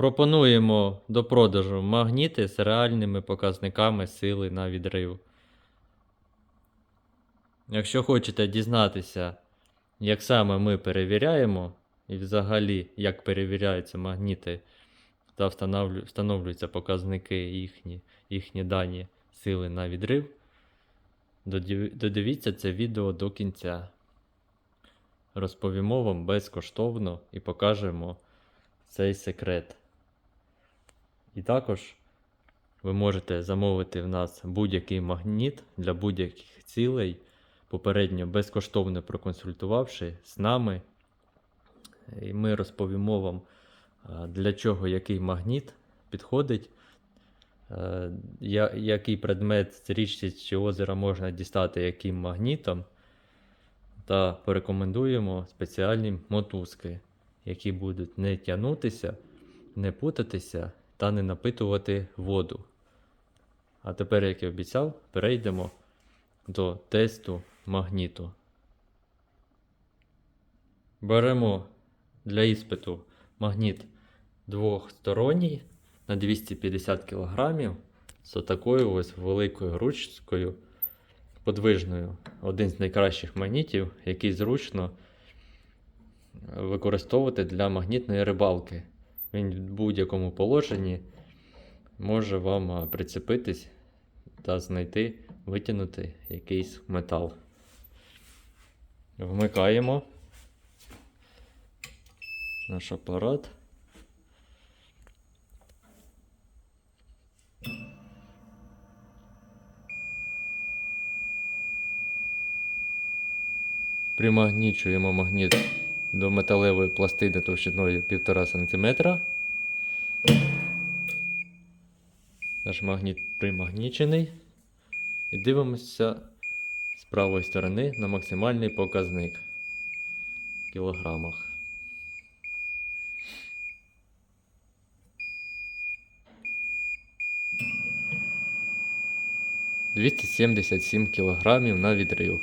Пропонуємо до продажу магніти з реальними показниками сили на відрив. Якщо хочете дізнатися, як саме ми перевіряємо, і взагалі як перевіряються магніти та встановлюються показники їхні, їхні дані сили на відрив, додивіться це відео до кінця. Розповімо вам безкоштовно і покажемо цей секрет. І також ви можете замовити в нас будь-який магніт для будь-яких цілей, попередньо безкоштовно проконсультувавши з нами. І ми розповімо вам, для чого який магніт підходить, е, який предмет з річці чи озера можна дістати яким магнітом. Та порекомендуємо спеціальні мотузки, які будуть не тягнутися, не путатися та не напитувати воду. А тепер, як і обіцяв, перейдемо до тесту магніту. Беремо для іспиту магніт двохсторонній на 250 кг з такою ось великою ручкою подвижною. Один з найкращих магнітів, який зручно використовувати для магнітної рибалки. Він в будь-якому положенні може вам прицепитись та знайти, витягнути якийсь метал. Вмикаємо наш апарат. Примагнічуємо магніт до металевої пластини товщиною 1,5 см. Наш магніт примагнічений. І дивимося з правої сторони на максимальний показник в кілограмах. Двісті сімдесят сім кілограмів на відрив.